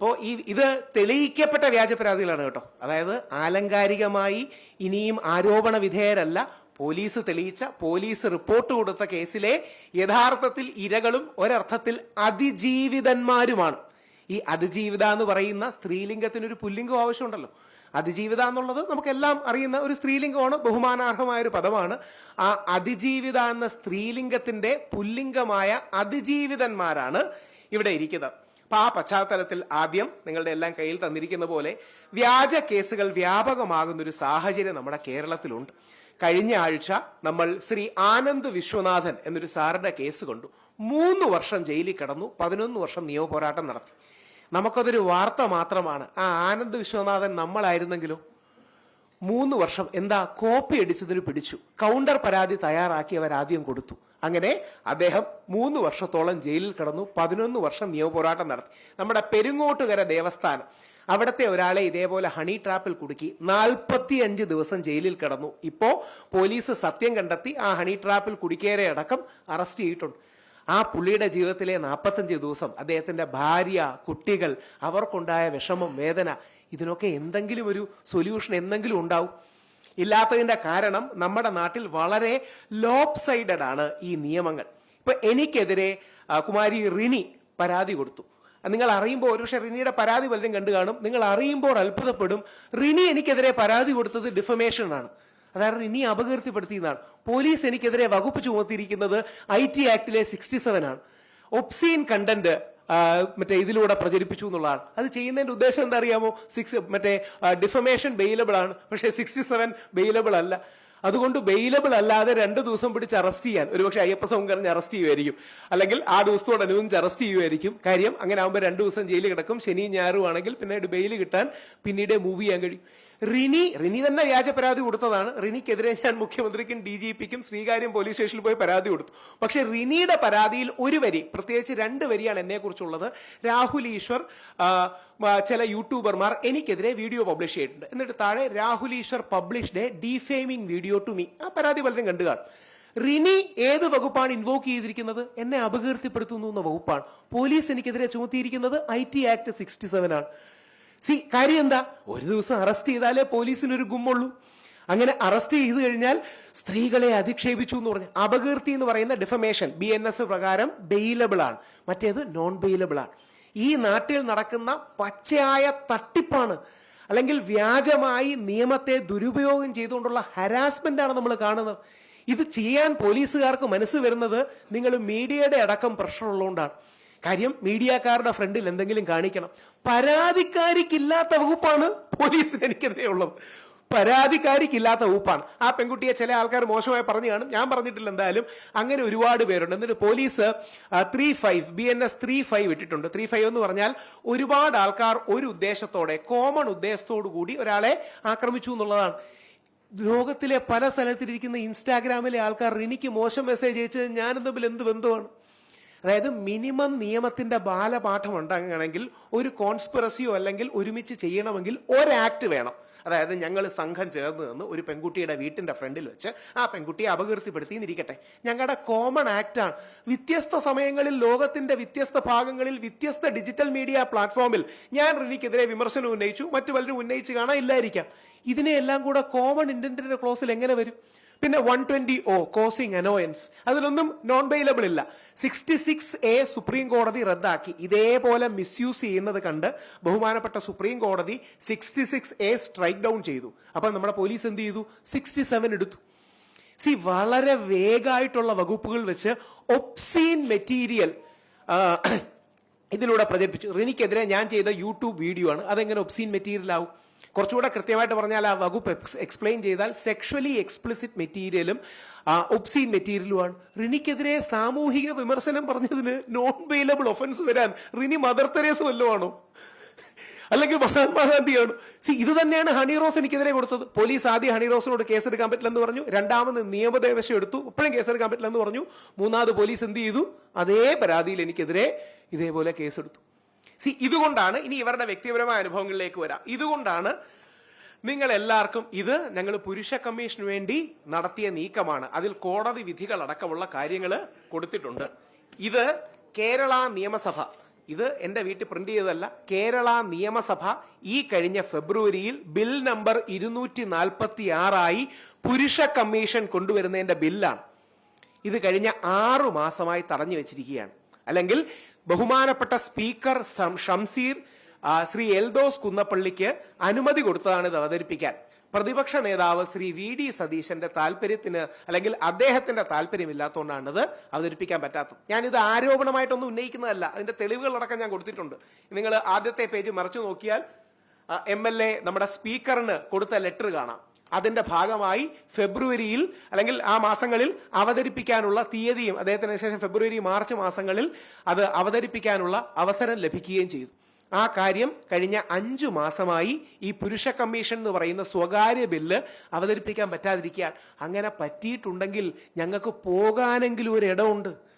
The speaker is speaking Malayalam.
അപ്പോ ഈ ഇത് തെളിയിക്കപ്പെട്ട വ്യാജ പരാതികളാണ് കേട്ടോ. അതായത് ആലങ്കാരികമായി ഇനിയും ആരോപണ വിധേയരല്ല. പോലീസ് തെളിയിച്ച പോലീസ് റിപ്പോർട്ട് കൊടുത്ത കേസിലെ യഥാർത്ഥത്തിൽ ഇരകളും ഒരർത്ഥത്തിൽ അതിജീവിതന്മാരുമാണ്. ഈ അതിജീവിത എന്ന് പറയുന്ന സ്ത്രീലിംഗത്തിനൊരു പുല്ലിംഗം ആവശ്യമുണ്ടല്ലോ. അതിജീവിത എന്നുള്ളത് നമുക്കെല്ലാം അറിയുന്ന ഒരു സ്ത്രീലിംഗമാണ് ബഹുമാനാർഹമായ ഒരു പദമാണ്. ആ അതിജീവിത എന്ന സ്ത്രീലിംഗത്തിന്റെ പുല്ലിംഗമായ അതിജീവിതന്മാരാണ് ഇവിടെ ഇരിക്കുന്നത്. അപ്പൊ ആ പശ്ചാത്തലത്തിൽ ആദ്യം നിങ്ങളുടെ എല്ലാം കയ്യിൽ തന്നിരിക്കുന്ന പോലെ വ്യാജ കേസുകൾ വ്യാപകമാകുന്ന ഒരു സാഹചര്യം നമ്മുടെ കേരളത്തിലുണ്ട്. കഴിഞ്ഞ ആഴ്ച നമ്മൾ ശ്രീ ആനന്ദ് വിശ്വനാഥൻ എന്നൊരു സാറിന്റെ കേസ് കണ്ടു. മൂന്ന് വർഷം ജയിലിൽ കിടന്നു പതിനൊന്ന് വർഷം നിയമപോരാട്ടം നടത്തി. നമുക്കതൊരു വാർത്ത മാത്രമാണ്. ആ ആനന്ദ് വിശ്വനാഥൻ നമ്മളായിരുന്നെങ്കിലോ? മൂന്ന് വർഷം എന്താ കോപ്പി അടിച്ചതിന് പിടിച്ചു. കൗണ്ടർ പരാതി തയ്യാറാക്കി അവർ ആദ്യം കൊടുത്തു. അങ്ങനെ അദ്ദേഹം മൂന്ന് വർഷത്തോളം ജയിലിൽ കിടന്നു. പതിനൊന്ന് വർഷം നിയമപോരാട്ടം നടത്തി. നമ്മുടെ പെരുങ്ങോട്ടുകര ദേവസ്ഥാനം. അവിടത്തെ ഒരാളെ ഇതേപോലെ ഹണി ട്രാപ്പിൽ കുടുക്കി നാൽപ്പത്തിയഞ്ച് ദിവസം ജയിലിൽ കിടന്നു. ഇപ്പോ പോലീസ് സത്യം കണ്ടെത്തി ആ ഹണി ട്രാപ്പിൽ കുടിക്കേറെ അടക്കം അറസ്റ്റ് ചെയ്തിട്ടുണ്ട്. ആ പുള്ളിയുടെ ജീവിതത്തിലെ നാൽപ്പത്തഞ്ച് ദിവസം അദ്ദേഹത്തിന്റെ ഭാര്യ കുട്ടികൾ അവർക്കുണ്ടായ വിഷമം വേദന ഇതിനൊക്കെ എന്തെങ്കിലും ഒരു സൊല്യൂഷൻ എന്തെങ്കിലും ഉണ്ടാവും. ഇല്ലാത്തതിന്റെ കാരണം നമ്മുടെ നാട്ടിൽ വളരെ ലോപ് സൈഡഡ് ആണ് ഈ നിയമങ്ങൾ. ഇപ്പൊ എനിക്കെതിരെ കുമാരി റിനി പരാതി കൊടുത്തു. നിങ്ങൾ അറിയുമ്പോൾ ഒരുപക്ഷെ റിനിയുടെ പരാതി പലരും കണ്ടു കാണും. നിങ്ങൾ അറിയുമ്പോൾ അത്ഭുതപ്പെടും. റിനി എനിക്കെതിരെ പരാതി കൊടുത്തത് ഡിഫമേഷൻ ആണ്. അതായത് റിനി അപകീർത്തിപ്പെടുത്തിയതാണ് പോലീസ് എനിക്കെതിരെ വകുപ്പ് ചുമത്തിയിരിക്കുന്നത് ഐ ടി ആക്ടിലെ സിക്സ്റ്റി സെവൻ ആണ്. ഒബ്സീൻ കണ്ടന്റ് മറ്റേ ഇതിലൂടെ പ്രചരിപ്പിച്ചു എന്നുള്ളതാണ്. അത് ചെയ്യുന്നതിന്റെ ഉദ്ദേശം എന്താ അറിയാമോ? സിക്സ് മറ്റേ ഡിഫമേഷൻ ബെയിലബിൾ ആണ്. പക്ഷേ സിക്സ്റ്റി സെവൻ ബെയിലബിൾ അല്ല. അതുകൊണ്ട് ബെയിലബിൾ അല്ലാതെ രണ്ട് ദിവസം പിടിച്ച് അറസ്റ്റ് ചെയ്യാൻ. ഒരുപക്ഷെ അയ്യപ്പ സംഘടന അറസ്റ്റ് ചെയ്യുമായിരിക്കും. അല്ലെങ്കിൽ ആ ദിവസത്തോട് ദിവസത്തോടനുബന്ധിച്ച് അറസ്റ്റ് ചെയ്യുമായിരിക്കും. കാര്യം അങ്ങനെ ആകുമ്പോൾ രണ്ട് ദിവസം ജയിലിൽ കിടക്കും. ശനി ഞായറും ആണെങ്കിൽ പിന്നീട് ബെയിൽ കിട്ടാൻ പിന്നീട് മൂവ് ചെയ്യാൻ കഴിയും. റിനി റിനി തന്നെ വ്യാജ പരാതി കൊടുത്തതാണ്. റിനിക്കെതിരെ ഞാൻ മുഖ്യമന്ത്രിക്കും ഡി ജി പിക്കും ശ്രീകാര്യം പോലീസ് സ്റ്റേഷനിൽ പോയി പരാതി കൊടുത്തു. പക്ഷെ റിനിയുടെ പരാതിയിൽ ഒരു വരി പ്രത്യേകിച്ച് രണ്ട് വരിയാണ് എന്നെ കുറിച്ചുള്ളത് രാഹുൽ ഈശ്വർ ചില യൂട്യൂബർമാർ എനിക്കെതിരെ വീഡിയോ പബ്ലിഷ് ചെയ്തിട്ടുണ്ട്. എന്നിട്ട് താഴെ Rahul Easwar published a defaming video to me. ആ പരാതി പലരും കണ്ടു കാണും. റിനി ഏത് വകുപ്പാണ് ഇൻവോക്ക് ചെയ്തിരിക്കുന്നത്? എന്നെ അപകീർത്തിപ്പെടുത്തുന്നു എന്ന വകുപ്പാണ്. പോലീസ് എനിക്കെതിരെ ചുമത്തിയിരിക്കുന്നത് I T act sixty seven ആണ്. സി കാര്യം എന്താ? ഒരു ദിവസം അറസ്റ്റ് ചെയ്താലേ പോലീസിന് പോലീസിനൊരു ഗുമ്മുള്ളൂ. അങ്ങനെ അറസ്റ്റ് ചെയ്തു കഴിഞ്ഞാൽ സ്ത്രീകളെ അധിക്ഷേപിച്ചു എന്ന് പറഞ്ഞു. അപകീർത്തി എന്ന് പറയുന്ന ഡിഫമേഷൻ ബി എൻ എസ് പ്രകാരം ബെയിലബിൾ ആണ്. മറ്റേത് നോൺ ബെയിലബിൾ ആണ്. ഈ നാട്ടിൽ നടക്കുന്ന പച്ചയായ തട്ടിപ്പാണ്. അല്ലെങ്കിൽ വ്യാജമായി നിയമത്തെ ദുരുപയോഗം ചെയ്തുകൊണ്ടുള്ള ഹരാസ്മെന്റ് ആണ് നമ്മൾ കാണുന്നത്. ഇത് ചെയ്യാൻ പോലീസുകാർക്ക് മനസ്സ് വരുന്നത് നിങ്ങൾ മീഡിയയുടെ അടക്കം പ്രഷർ ഉള്ളതുകൊണ്ടാണ്. കാര്യം മീഡിയക്കാരുടെ ഫ്രണ്ടിൽ എന്തെങ്കിലും കാണിക്കണം. പരാതിക്കാരിക്കില്ലാത്ത വകുപ്പാണ് പോലീസിന് എനിക്കെതിരെ ഉള്ളത്. പരാതിക്കാരിക്കില്ലാത്ത വകുപ്പാണ്. ആ പെൺകുട്ടിയെ ചില ആൾക്കാർ മോശമായി പറഞ്ഞു കാണും ഞാൻ പറഞ്ഞിട്ടില്ല എന്തായാലും. അങ്ങനെ ഒരുപാട് പേരുണ്ട്. എന്നിട്ട് police three five B N S three five ഇട്ടിട്ടുണ്ട്. ത്രീ ഫൈവ് എന്ന് പറഞ്ഞാൽ ഒരുപാട് ആൾക്കാർ ഒരു ഉദ്ദേശത്തോടെ കോമൺ ഉദ്ദേശത്തോടു കൂടി ഒരാളെ ആക്രമിച്ചു എന്നുള്ളതാണ്. ലോകത്തിലെ പല സ്ഥലത്തിരിക്കുന്ന ഇൻസ്റ്റാഗ്രാമിലെ ആൾക്കാർ എനിക്ക് മോശം മെസ്സേജ് അയച്ചത് ഞാനും തമ്മിൽ എന്ത് ബന്ധമാണ്? അതായത് മിനിമം നിയമത്തിന്റെ ബാലപാഠം ഉണ്ടാകണമെങ്കിൽ ഒരു കോൺസ്പിറസിയോ അല്ലെങ്കിൽ ഒരുമിച്ച് ചെയ്യണമെങ്കിൽ ഒരു ആക്ട് വേണം. അതായത് ഞങ്ങൾ സംഘം ചേർന്ന് നിന്ന് ഒരു പെൺകുട്ടിയുടെ വീട്ടിന്റെ ഫ്രണ്ടിൽ വെച്ച് ആ പെൺകുട്ടിയെ അപകീർത്തിപ്പെടുത്തിയിരിക്കട്ടെ ഞങ്ങളുടെ കോമൺ ആക്ട് ആണ്. വ്യത്യസ്ത സമയങ്ങളിൽ ലോകത്തിന്റെ വ്യത്യസ്ത ഭാഗങ്ങളിൽ വ്യത്യസ്ത ഡിജിറ്റൽ മീഡിയ പ്ലാറ്റ്ഫോമിൽ ഞാൻ റിനിക്കെതിരെ വിമർശനം ഉന്നയിച്ചു. മറ്റു പലരും ഉന്നയിച്ച് കാണാൻ ഇല്ലായിരിക്കാം. ഇതിനെയെല്ലാം കൂടെ കോമൺ ഇന്റന്റിന്റെ ക്ലോസിൽ എങ്ങനെ വരും? പിന്നെ one twenty O causing annoyance അതിലൊന്നും നോൺ ബെയിലബിൾ ഇല്ല. സിക്സ്റ്റി സിക്സ് എ സുപ്രീം കോടതി റദ്ദാക്കി. ഇതേപോലെ മിസ്യൂസ് ചെയ്യുന്നത് കണ്ട് ബഹുമാനപ്പെട്ട സുപ്രീം കോടതി sixty six A strike down ചെയ്തു. അപ്പൊ നമ്മുടെ പോലീസ് എന്ത് ചെയ്തു? സിക്സ്റ്റി സെവൻ എടുത്തു. സി വളരെ വേഗമായിട്ടുള്ള വകുപ്പുകൾ വെച്ച് ഒപ്സീൻ മെറ്റീരിയൽ ഇതിലൂടെ പ്രചരിപ്പിച്ചു. റിനിക്കെതിരെ ഞാൻ ചെയ്ത യൂട്യൂബ് വീഡിയോ ആണ്. അതെങ്ങനെ ഒപ്സീൻ മെറ്റീരിയൽ ആവും? കുറച്ചുകൂടെ കൃത്യമായിട്ട് പറഞ്ഞാൽ ആ വകുപ്പ് എക്സ്പ്ലെയിൻ ചെയ്താൽ സെക്ഷലി എക്സ്പ്ലിസിറ്റ് മെറ്റീരിയലും ഒപ്സീൻ മെറ്റീരിയലുമാണ് റിനിക്കെതിരെ സാമൂഹിക വിമർശനം പറഞ്ഞതിന് നോൺ വെയിലബിൾ ഒഫൻസ് വരാൻ റിനി മദർ തെരേസ് വല്ലതും ആണോ അല്ലെങ്കിൽ മഹാത്മാഗാന്ധിയാണ് സി ഇത് തന്നെയാണ് ഹണി റോസ് എനിക്കെതിരെ കൊടുത്തത്. പോലീസ് ആദ്യം ഹണി റോസിനോട് കേസെടുക്കാൻ പറ്റില്ലെന്ന് പറഞ്ഞു. രണ്ടാമത് നിയമദേവശം എടുത്തു. ഇപ്പോഴും കേസെടുക്കാൻ പറ്റില്ലെന്ന് പറഞ്ഞു. മൂന്നാമത് പോലീസ് എന്ത് ചെയ്തു? അതേ പരാതിയിൽ എനിക്കെതിരെ ഇതേപോലെ കേസെടുത്തു. സി ഇതുകൊണ്ടാണ് ഇനി ഇവരുടെ വ്യക്തിപരമായ അനുഭവങ്ങളിലേക്ക് വരാം. ഇതുകൊണ്ടാണ് നിങ്ങൾ എല്ലാവർക്കും ഇത് ഞങ്ങൾ പുരുഷ കമ്മീഷന് വേണ്ടി നടത്തിയ നീക്കമാണ്. അതിൽ കോടതി വിധികൾ അടക്കമുള്ള കാര്യങ്ങൾ കൊടുത്തിട്ടുണ്ട്. ഇത് കേരള നിയമസഭ. ഇത് എന്റെ വീട്ടിൽ പ്രിന്റ് ചെയ്തതല്ല. കേരള നിയമസഭ ഈ കഴിഞ്ഞ ഫെബ്രുവരിയിൽ ബിൽ നമ്പർ ഇരുന്നൂറ്റി നാൽപ്പത്തി ആറായി പുരുഷ കമ്മീഷൻ കൊണ്ടുവരുന്നതിന്റെ ബില്ലാണ്. ഇത് കഴിഞ്ഞ ആറു മാസമായി തടഞ്ഞു വെച്ചിരിക്കുകയാണ്. അല്ലെങ്കിൽ ബഹുമാനപ്പെട്ട സ്പീക്കർ ഷംസീർ ശ്രീ എൽദോസ് കുന്നപ്പള്ളിക്ക് അനുമതി കൊടുത്തതാണ് ഇത് അവതരിപ്പിക്കാൻ. പ്രതിപക്ഷ നേതാവ് ശ്രീ വി ഡി സതീശന്റെ താല്പര്യത്തിന് അല്ലെങ്കിൽ അദ്ദേഹത്തിന്റെ താല്പര്യമില്ലാത്തതുകൊണ്ടാണിത് അവതരിപ്പിക്കാൻ പറ്റാത്തത്. ഇത് ആരോപണമായിട്ടൊന്നും ഉന്നയിക്കുന്നതല്ല. അതിന്റെ തെളിവുകളടക്കം ഞാൻ കൊടുത്തിട്ടുണ്ട്. നിങ്ങൾ ആദ്യത്തെ പേജ് മറച്ചു നോക്കിയാൽ എം എൽ എ നമ്മുടെ സ്പീക്കറിന് കൊടുത്ത ലെറ്റർ കാണാം. അതിന്റെ ഭാഗമായി ഫെബ്രുവരിയിൽ അല്ലെങ്കിൽ ആ മാസങ്ങളിൽ അവതരിപ്പിക്കാനുള്ള തീയതിയും അദ്ദേഹത്തിന് ശേഷം ഫെബ്രുവരി മാർച്ച് മാസങ്ങളിൽ അത് അവതരിപ്പിക്കാനുള്ള അവസരം ലഭിക്കുകയും ചെയ്തു. ആ കാര്യം കഴിഞ്ഞ അഞ്ചു മാസമായി ഈ പുരുഷ കമ്മീഷൻ എന്ന് പറയുന്ന സ്വകാര്യ ബില്ല് അവതരിപ്പിക്കാൻ പറ്റാതിരിക്കാൻ അങ്ങനെ പറ്റിയിട്ടുണ്ടെങ്കിൽ ഞങ്ങൾക്ക് പോകാനെങ്കിലും ഒരു ഇടമുണ്ട്.